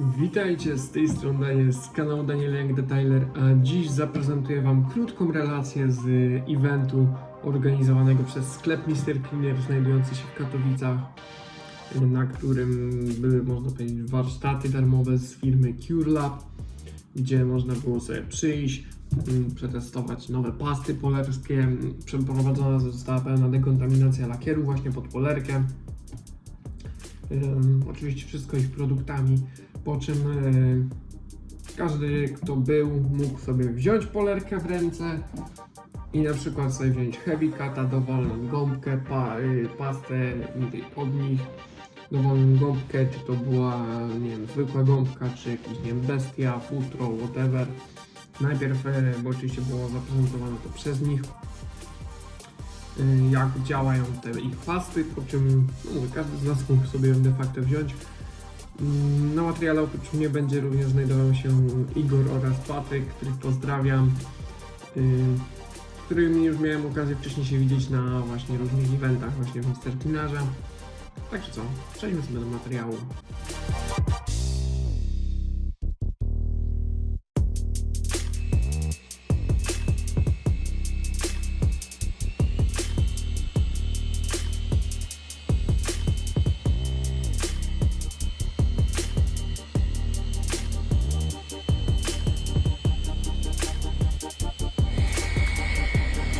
Witajcie, z tej strony Daniel z kanału Daniel Young Detailer, a dziś zaprezentuję Wam krótką relację z eventu organizowanego przez sklep Mr. Cleaner znajdujący się w Katowicach, na którym były, można powiedzieć, warsztaty darmowe z firmy CureLab, gdzie można było sobie przyjść, mm, przetestować nowe pasty polerskie, przeprowadzona została pełna dekontaminacja lakieru właśnie pod polerkę. Ym, oczywiście wszystko ich produktami, po czym y, każdy, kto był, mógł sobie wziąć polerkę w ręce i na przykład sobie wziąć heavy cata, dowolną gąbkę, pa, y, pastę od nich, dowolną gąbkę, czy to była, nie wiem, zwykła gąbka, czy jakiś, nie wiem, bestia, futro, whatever. Najpierw, y, bo oczywiście było zaprezentowane to przez nich, y, jak działają te ich pasty, po czym no, każdy z nas mógł sobie de facto wziąć. Mm, Na materiale oprócz mnie będzie również znajdował się Igor oraz Patryk, których pozdrawiam, y, którymi już miałem okazję wcześniej się widzieć na właśnie różnych eventach właśnie w Mister Cleanerze. Także co, przejdźmy sobie do materiału.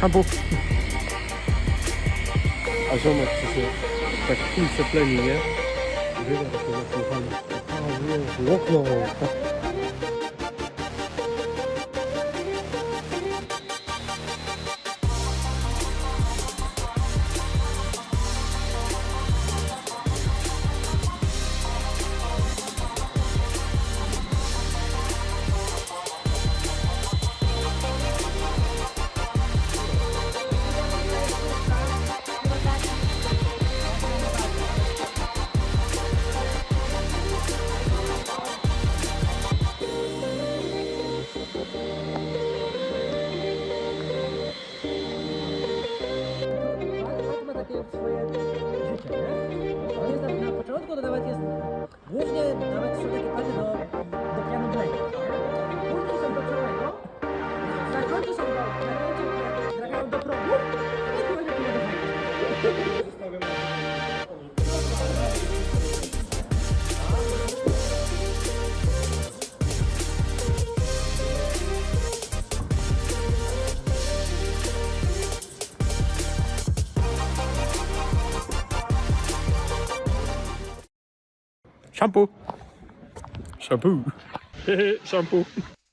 Albo... A ziomek przyszedł tak w kulce pleni, nie? Wyda takie zasłuchane. Takie swoje życie, nie? On jest na początku, to nawet jest, głównie nawet Shampoo! Shampoo! Shampoo!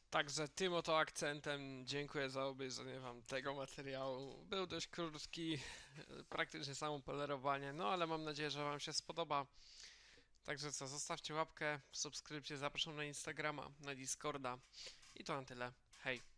Także tym oto akcentem dziękuję za obejrzenie wam tego materiału. Był dość krótki, praktycznie samo polerowanie, no ale mam nadzieję, że wam się spodoba. Także co, zostawcie łapkę, subskrypcję, zapraszam na Instagrama, na Discorda i to na tyle. Hej!